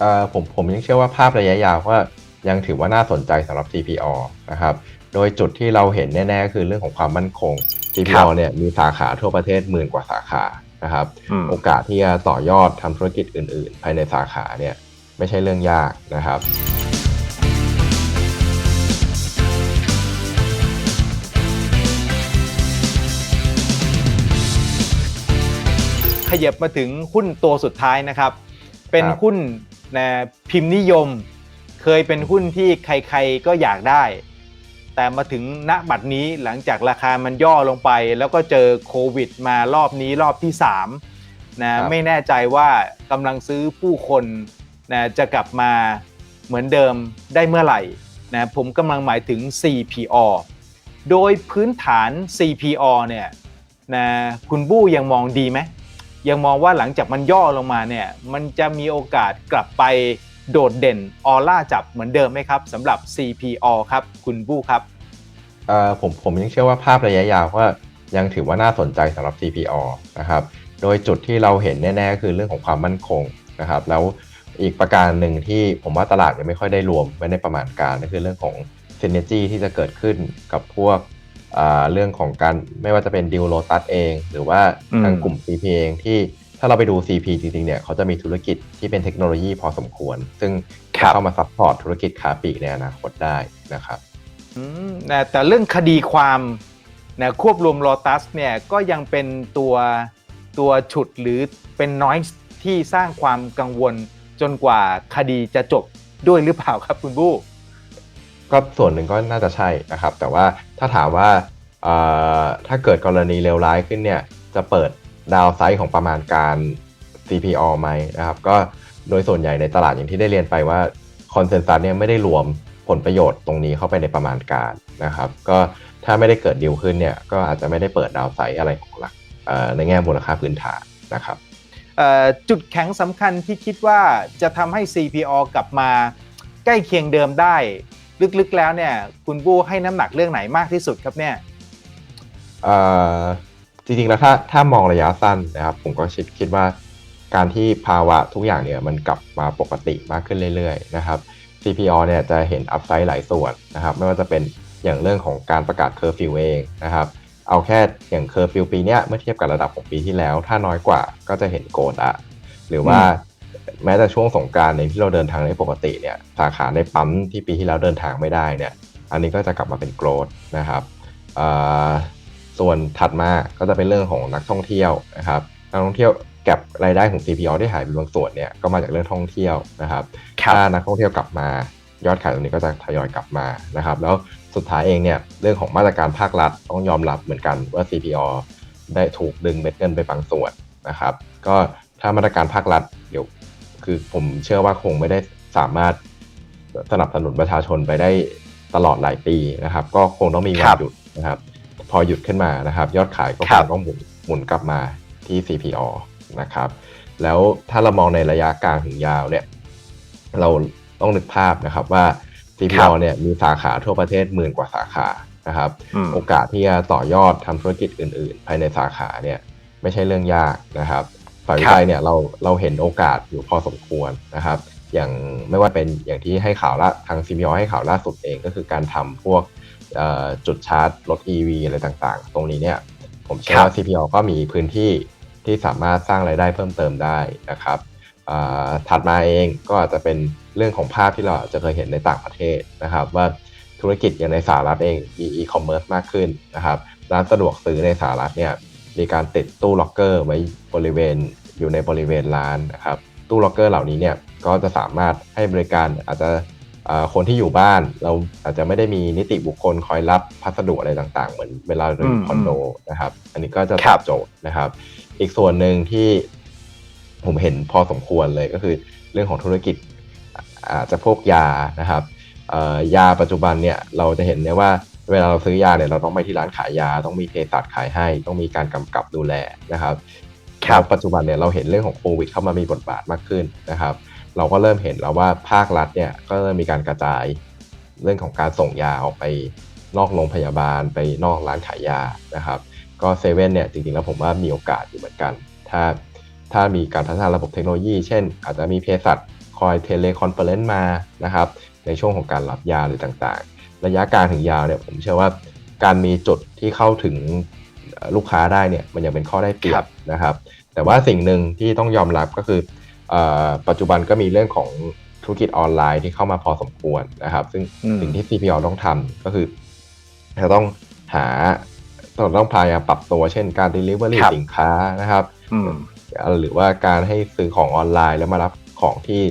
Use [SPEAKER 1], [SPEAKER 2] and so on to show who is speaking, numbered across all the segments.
[SPEAKER 1] เอ่อผมผมยังเชื่อว่าภาพระยะยาวว่ายังถือว่าน่าสนใจสำหรับ CPO นะครับ โดยจุดที่เราเห็นแน่ๆก็คือเรื่องของความมั่นคง CPO เนี่ยมีสาขาทั่วประเทศหมื่นกว่าสาขานะครับ
[SPEAKER 2] อืม
[SPEAKER 1] โอกาสที่จะต่อยอดทำธุรกิจอื่นๆ ภายในสาขาเนี่ยไม่ใช่เรื่องยากนะครับ
[SPEAKER 2] ขยับมาถึงหุ้นตัวสุดท้ายนะครับ เป็น
[SPEAKER 1] ครับ
[SPEAKER 2] หุ้น นะพิมพ์นิยมเคยเป็นหุ้นที่ใครๆก็อยากได้ แต่มาถึงณบัดนี้หลังจากราคามันย่อลงไป แล้วก็เจอโควิดมารอบนี้รอบที่3นะไม่แน่ใจว่ากำลังซื้อผู้คนนะจะกลับมาเหมือนเดิมได้เมื่อไหร่นะผมกำลังหมายถึง CPO โดยพื้นฐาน CPO เนี่ยนะคุณบู้ยังมองดีไหม ยังมองว่าหลังจากมันย่อลงมาเนี่ยมันจะมีโอกาสกลับไปโดดเด่นออร่าจับเหมือนเดิมไหมครับสำหรับ CPO ครับ คุณบู้ครับ
[SPEAKER 1] เอ่อผมผมยังเชื่อว่าภาพระยะยาวว่ายังถือว่าน่าสนใจสำหรับ CPO นะครับโดยจุดที่เราเห็นแน่ ๆ คือเรื่องของความมั่นคงนะครับแล้วอีกประการหนึ่งที่ผมว่าตลาดยังไม่ค่อยได้รวมไว้ในประมาณการก็คือเรื่องของ synergy ที่จะเกิดขึ้นกับพวก เรื่องของการไม่ว่าจะเป็นดิวโ o ตัสเอง หรือว่าทางกลุ่ม CP เองที่ถ้าเราไปดู CP จริงๆเนี่ยเขาจะมีธุรกิจที่เป็นเทคโนโลยีพอสมควร ซึ่ง
[SPEAKER 2] ครับ
[SPEAKER 1] เข้ามาซัพพอร์ตธุรกิจค้าปลีกในอนาคตได้นะครับ
[SPEAKER 2] อืมนะแต่เรื่องคดีความนะควบรวมโ o ตัสเนี่ยก็ยังเป็นตัวตัวฉุดหรือเป็นน้อยที่สร้างความกังวลจนกว่าคดีจะจบด้วยหรือเปล่าครับคุณบู้
[SPEAKER 1] ก็ส่วนหนึ่งก็น่าจะใช่นะครับ แต่ว่าถ้าถามว่าถ้าเกิดกรณีเลวร้ายขึ้นเนี่ยจะเปิดดาวไซด์ของประมาณการ CPO ไหมนะครับ ก็โดยส่วนใหญ่ในตลาดอย่างที่ได้เรียนไปว่าคอนเซนแซสเนี่ยไม่ได้รวมผลประโยชน์ตรงนี้เข้าไปในประมาณการนะครับ ก็ถ้าไม่ได้เกิดดีลขึ้นเนี่ยก็อาจจะไม่ได้เปิดดาวไซด์อะไรของหลักในแง่มูลค่าพื้นฐานนะครับ
[SPEAKER 2] จุดแข็งสำคัญที่คิดว่าจะทำให้ CPO กลับมาใกล้เคียงเดิมได้ ลึกๆแล้วเนี่ย คุณบู้ให้น้ำหนักเรื่องไหนมากที่สุดครับเนี่ย
[SPEAKER 1] เอ่อจริงๆแล้วถ้าถ้ามองระยะสั้นนะครับ ผมก็คิดคิดว่าการที่ภาวะทุกอย่างเนี่ยมันกลับมาปกติมากขึ้นเรื่อยๆนะครับ CPO เนี่ยจะเห็นอัพไซด์หลายส่วนนะครับ ไม่ว่าจะเป็นอย่างเรื่องของการประกาศเคอร์ฟิวเองนะครับ เอาแค่อย่างเคอร์ฟิวปีเนี้ยเมื่อเทียบกับระดับของปีที่แล้ว ถ้าน้อยกว่าก็จะเห็นโกดอะหรือว่า แม้แต่ช่วงสงกรารในที่เราเดินทางได้ปกติเนี่ยสาขาในปั๊มที่ปีที่แล้วเดินทางไม่ได้เนี่ยอันนี้ก็จะกลับมาเป็นโกรดนะครับเอ่อส่วนถัดมาก็จะเป็นเรื่องของนักท่องเที่ยวนะครับนักท่องเที่ยวแก็บรายได้ของ CPO ที่หายไปบางส่วนเนี่ยก็มาจากเรื่องท่องเที่ยวนะครับ
[SPEAKER 2] ครับ
[SPEAKER 1] ถ้านักท่องเที่ยวกลับมายอดขายตรงนี้ก็จะทยอยกลับมานะครับ แล้วสุดท้ายเองเนี่ยเรื่องของมาตรการภาครัฐต้องยอมรับเหมือนกันว่า CPO ได้ถูกดึงเม็ดเงินไปบางส่วนนะครับ ก็ถ้ามาตรการภาครัฐเดี๋ยว คือผมเชื่อว่าคงไม่ได้สามารถสนับสนุนประชาชนไปได้ตลอดหลายปีนะครับ ก็คงต้องมีวั
[SPEAKER 2] คนรับ
[SPEAKER 1] หยุดนะครับ พอหยุดขึ้นมานะครับ ยอดขายก็
[SPEAKER 2] ค
[SPEAKER 1] ค
[SPEAKER 2] รั
[SPEAKER 1] ง
[SPEAKER 2] บ
[SPEAKER 1] ต้องหมุนหมุนกลับมาที่ CPO นะครับ แล้วถ้าเรามองในระยะกลางถึงยาวเนี่ย เราต้องนึกภาพนะครับว่า
[SPEAKER 2] ครั
[SPEAKER 1] CPO
[SPEAKER 2] บ
[SPEAKER 1] เนี่ยมีสาขาทั่วประเทศหมื่นกว่าสาขานะครับ
[SPEAKER 2] อืม
[SPEAKER 1] โอกาสที่จะต่อยอดทำธุรกิจอื่น ๆ ภายในสาขาเนี่ยไม่ใช่เรื่องยากนะครับ ฝ่ายวิจัยเนี่ยเราเราเห็นโอกาสอยู่พอสมควรนะครับ อย่างไม่ว่าเป็นอย่างที่ให้ข่าวละทาง CPO ให้ข่าวล่าสุดเองก็คือการทำพวกเอ่อจุดชาร์จรถ EV อะไรต่างๆ ตรงนี้เนี่ยผมเชื่อว่า CPO ก็มีพื้นที่ที่สามารถสร้างรายได้เพิ่มเติมได้นะครับอ่าถัดมาเองก็อาจจะเป็นเรื่องของภาพที่เราอาจจะเคยเห็นในต่างประเทศนะครับ ว่าธุรกิจอย่างในสหรัฐเองมีอีคอมเมิร์ซมากขึ้นนะครับร้านสะดวกซื้อในสหรัฐเนี่ยมีการติดตู้ล็อกเกอร์ไว้บริเวณ อยู่ในบริเวณร้านนะครับ ตู้ล็อกเกอร์เหล่านี้เนี่ยก็จะสามารถให้บริการอาจจะเอ่อคนที่อยู่บ้านเราอาจจะไม่ได้มีนิติบุคคลคอยรับพัสดุอะไรต่างๆ เหมือนเวลาเราอยู่คอนโดนะครับ อันนี้ก็จะต
[SPEAKER 2] ครั
[SPEAKER 1] อบบโจทย์นะครับ อีกส่วนหนึ่งที่ผมเห็นพอสมควรเลยก็คือเรื่องของธุรกิจอ่าอาจจะพวกยานะครับเอ่อยาปัจจุบันเนี่ยเราจะเห็นได้ว่าเวลาเราซื้อยาเนี่ยเราต้องไปที่ร้านขายยา ต้องมีเภสัชขายให้ ต้องมีการกำกับดูแลนะครับ
[SPEAKER 2] ครับ
[SPEAKER 1] ปัจจุบันเนี่ยเราเห็นเรื่องของโควิดเข้ามามีบทบาทมากขึ้นนะครับ เราก็เริ่มเห็นแล้วว่าภาครัฐเนี่ยก็เริ่มมีการกระจายเรื่องของการส่งยาออกไปนอกโรงพยาบาลไปนอกร้านขายยานะครับ ก็เซเว่นเนี่ยจริงๆแล้วผมว่ามีโอกาสอยู่เหมือนกัน ถ้าถ้ามีการพัฒนาระบบเทคโนโลยี เช่น อาจจะมีเภสัชคอยเทเลคอนเฟอเรนซ์มานะครับในช่วงของการรับยาหรือต่างๆ ระยะกลางถึงยาวเนี่ยผมเชื่อว่าการมีจุดที่เข้าถึง ลูกค้าได้เนี่ยมันยังเป็นข้อได้เปรียบนะครับ แต่ว่าสิ่งหนึ่งที่ต้องยอมรับก็คือเออปัจจุบันก็มีเรื่องของธุรกิจออนไลน์ที่เข้ามาพอสมควรนะครับ ซึ่ง
[SPEAKER 2] อืม
[SPEAKER 1] สิ่งที่ CPO ต้องทำก็คือจะต้องหาเราต้องพยายามปรับตัวเช่นการ Delivery
[SPEAKER 2] ครับ
[SPEAKER 1] สินค้านะครับ
[SPEAKER 2] อืม
[SPEAKER 1] หรือว่าการให้ซื้อของออนไลน์แล้วมารับของที่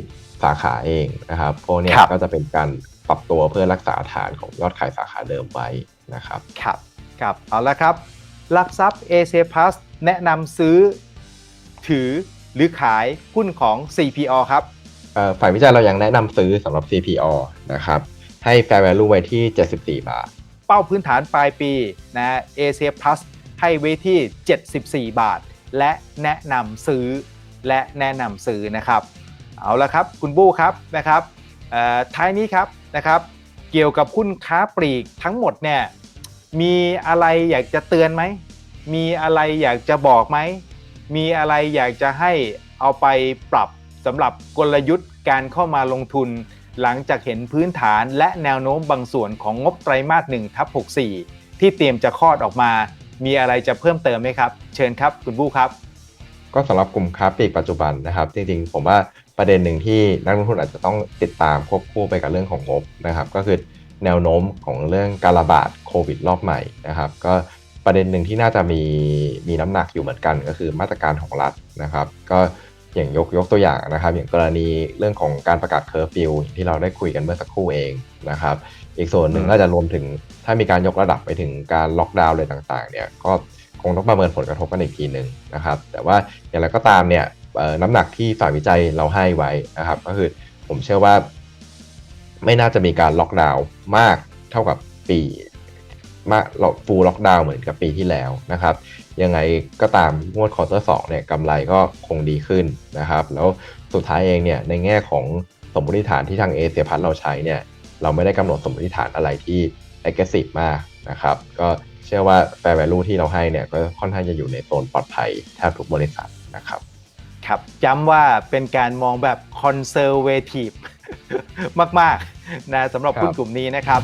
[SPEAKER 1] สาขาเองนะครับพวกเนี้ย
[SPEAKER 2] ครับ
[SPEAKER 1] ก็จะเป็นการปรับตัวเพื่อรักษาฐานของยอดขายสาขาเดิมไว้นะครับ
[SPEAKER 2] ครับ ครับ เอาละครับ หลักทรัพย์ a c p l u s แนะนำซื้อ ถือหรือขายหุ้นของ CPO ครับ
[SPEAKER 1] เอ่อฝ่ายวิจัยเรายังแนะนำซื้อสำหรับ CPO นะครับ ให้ fair value ไว้ที่ 74 บาท
[SPEAKER 2] เป้าพื้นฐานปลายปีนะ a c Plus ให้ไว้ที่ 74 บาท และแนะนำซื้อและแนะนำซื้อนะครับ เอาละครับคุณบู้ครับนะครับเอ่อท้ายนี้ครับนะครับ เกี่ยวกับหุ้นค้าปลีกทั้งหมดเนี่ย มีอะไรอยากจะเตือนไหม มีอะไรอยากจะบอกไหม มีอะไรอยากจะให้เอาไปปรับสำหรับกลยุทธ์การเข้ามาลงทุน หลังจากเห็นพื้นฐานและแนวโน้มบางส่วนของงบไตรมาส1ทับ64 ที่เตรียมจะคลอดออกมา มีอะไรจะเพิ่มเติมไหมครับ เชิญครับคุณบู้ครับ
[SPEAKER 1] ก็สำหรับกลุ่มค้าปลีกปัจจุบันนะครับ จริงๆ ผมว่าประเด็นหนึ่งที่นักลงทุนอาจจะต้องติดตามควบคู่ไปกับเรื่องของงบนะครับ ก็คือ แนวโน้มของเรื่องการระบาดโควิดรอบใหม่นะครับ ก็ประเด็นหนึ่งที่น่าจะมีมีน้ำหนักอยู่เหมือนกันก็คือมาตรการของรัฐนะครับ ก็อย่างยกยกตัวอย่างนะครับ อย่างกรณีเรื่องของการประกาศเคอร์ฟิวที่เราได้คุยกันเมื่อสักครู่เองนะครับ อีกส่วนหนึ่งก็จะรวมถึงถ้ามีการยกระดับไปถึงการล็อกดาวน์เลยต่างๆ เนี่ยก็คงต้องประเมินผลกระทบกันอีกทีหนึ่งนะครับ แต่ว่าอย่างไรก็ตามเนี่ยน้ำหนักที่ฝ่ายวิจัยเราให้ไว้นะครับ ก็คือผมเชื่อว่า ไม่น่าจะมีการล็อกดาวน์มากเท่ากับปีมากฟูลล็อกดาวน์เหมือนกับปีที่แล้วนะครับ ยังไงก็ตามงวดควอเตอร์สองเนี่ยกำไรก็คงดีขึ้นนะครับ แล้วสุดท้ายเองเนี่ยในแง่ของสมมติฐานที่ทางเอเชียพัฒเราใช้เนี่ยเราไม่ได้กำหนดสมมติฐานอะไรที่ aggressive มากนะครับ ก็เชื่อว่า fair value ที่เราให้เนี่ยก็ค่อนข้างจะอยู่ในโซนปลอดภัยแทบทุกบริษัทนะครับ
[SPEAKER 2] ครับย้ำว่าเป็นการมองแบบ conservative มากๆนะสำหรับ
[SPEAKER 1] ครับ
[SPEAKER 2] หุ้นกลุ่มนี้นะครับ